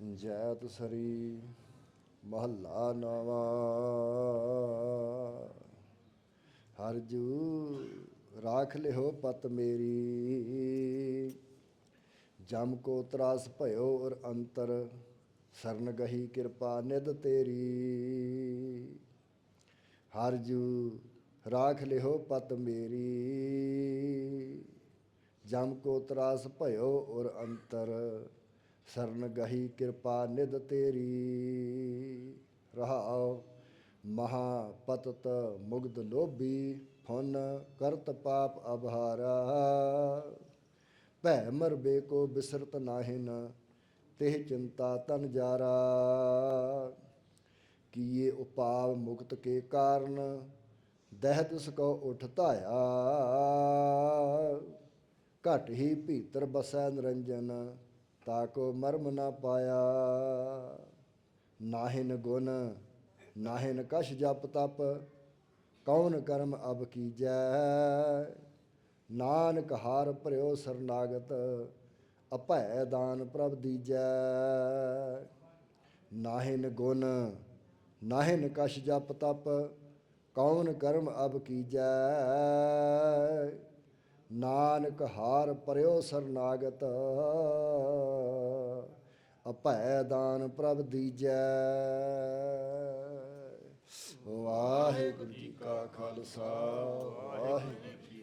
ਜੈਤ ਸਰੀ ਮਹੱਲਾ ਨਵਾ। ਹਰਜੂ ਰਾਖ ਲਿਓ ਪਤ ਮੇਰੀ। ਜਮ ਕੋ ਤਰਾਸ ਭਇਓ ਔਰ ਅੰਤਰ, ਸਰਨ ਗਹੀ ਕਿਰਪਾ ਨਿਧ ਤੇਰੀ। ਹਰਜੂ ਰਾਖ ਲਿਓ ਪਤ ਮੇਰੀ। ਜਮ ਕੋ ਤਰਾਸ ਭਇਓ ਔਰ ਅੰਤਰ ਸਰਨ ਗਹੀ ਕਿਰਪਾ ਨਿਦ ਤੇਰੀ। ਰਹਾਉ ਮਹਾ ਪਤਤ ਮੁਗਧ ਲੋਭੀ, ਫੁਨ ਕਰਤ ਪਾਪ ਅਭਾਰਾ ਭੈ ਮਰ ਬੇਕੋ ਬਿਸਰਤ ਨਾਹਿਨ, ਤਿਹ ਚਿੰਤਾ ਤਨ ਜਾਰਾ। ਕੀਏ ਉਪਾਵ ਮੁਕਤ ਕੇ ਕਾਰਨ ਦਹਿਤ ਸਕੋ ਉਠ ਧਾਇਆ। ਘਟ ਹੀ ਭੀਤਰ ਬਸੈ ਨਿਰੰਜਨ ਤਾਕੋ ਮਰਮ ਨਾ ਪਾਇਆ। ਨਾਹਿਨ ਗੁਣ, ਨਾਹਿਨ ਕਸ਼ ਜਪ ਤਪ, ਕੌਣ ਕਰਮ ਅਬ ਕੀਜੈ? ਨਾਨਕ ਹਾਰ ਭਰਿਓ ਸਰਨਾਗਤ ਅਭੈ ਦਾਨ ਪ੍ਰਭ ਦੀਜੈ। ਨਾਹਿਨ ਗੁਣ, ਨਾਹਿਨ ਕਸ਼ ਜਪ ਤਪ, ਕੌਣ ਕਰਮ ਅਬ ਕੀਜੈ? ਨਾਨਕ ਹਾਰ ਪਰਿਓ ਸਰਨਾਗਤ ਅਭੈ ਦਾਨ ਪ੍ਰਭ ਦੀਜੈ। ਵਾਹਿਗੁਰੂ ਜੀ ਕਾ ਖਾਲਸਾ ਵਾਹਿਗੁਰੂ